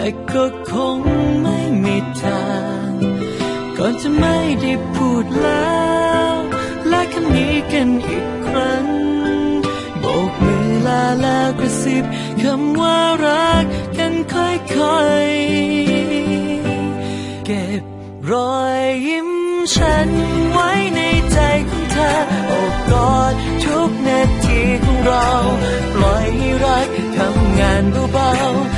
แต่ก็คงไม่มีทางก่อนจะไม่ได้พูดแล้ว และคำนี้กันอีกครั้งโบกมือลาแล้วกระซิบคำว่ารักกันค่อยๆ เก็บรอยยิ้มฉันไว้ในใจของเธอโอบกอดทุกนาทีของเรา ปล่อยให้รักทำงานเบาๆ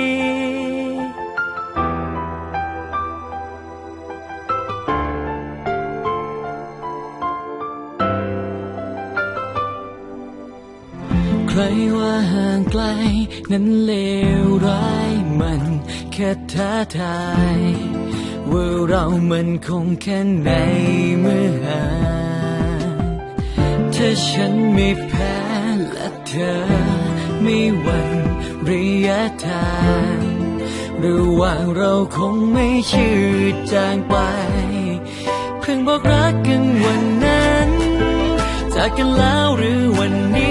ว่าห่างไกล นั้นเลวร้ายมันแค่ท้าทาย ว่าเรามันคงแค่ไหนเมื่อห่างถ้าฉันไม่แพ้และเธอ ไม่หวั่นระยะทางหรือว่าเราคงไม่ชืดจางไป เพิ่งบอกรักกันวันนั้น จากกันแล้วหรือวันนี้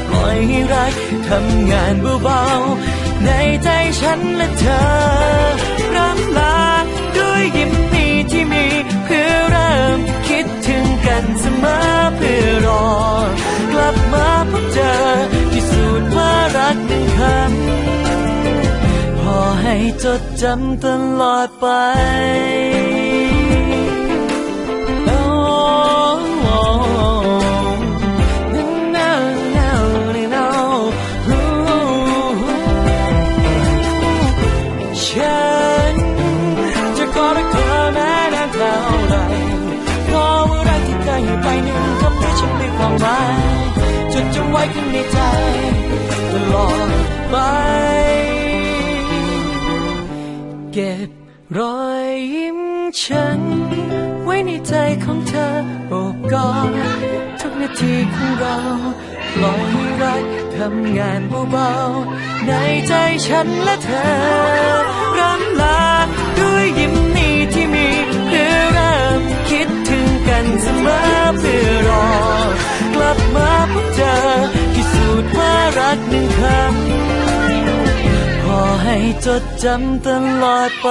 ให้รักทำงานเบาๆในใจฉันและเธอรำลาด้วยยิ้มนี้ที่มี เพื่อเริ่มคิดถึงกันเสมอเพื่อรอ กลับมาพบเจอพิสูจน์ว่ารักหนึ่งคำพอให้จดจำตลอดไป ความหมายจดจำไว้ข้างในใจตลอดไป เก็บรอยยิ้มฉัน ไว้ในใจของเธอโอบกอดทุกนาทีของเราปล่อยให้รักทำงานเบาๆในใจฉันและเธอรำลาด้วยยิ้มนี้ที่มี จดจำตลอดไป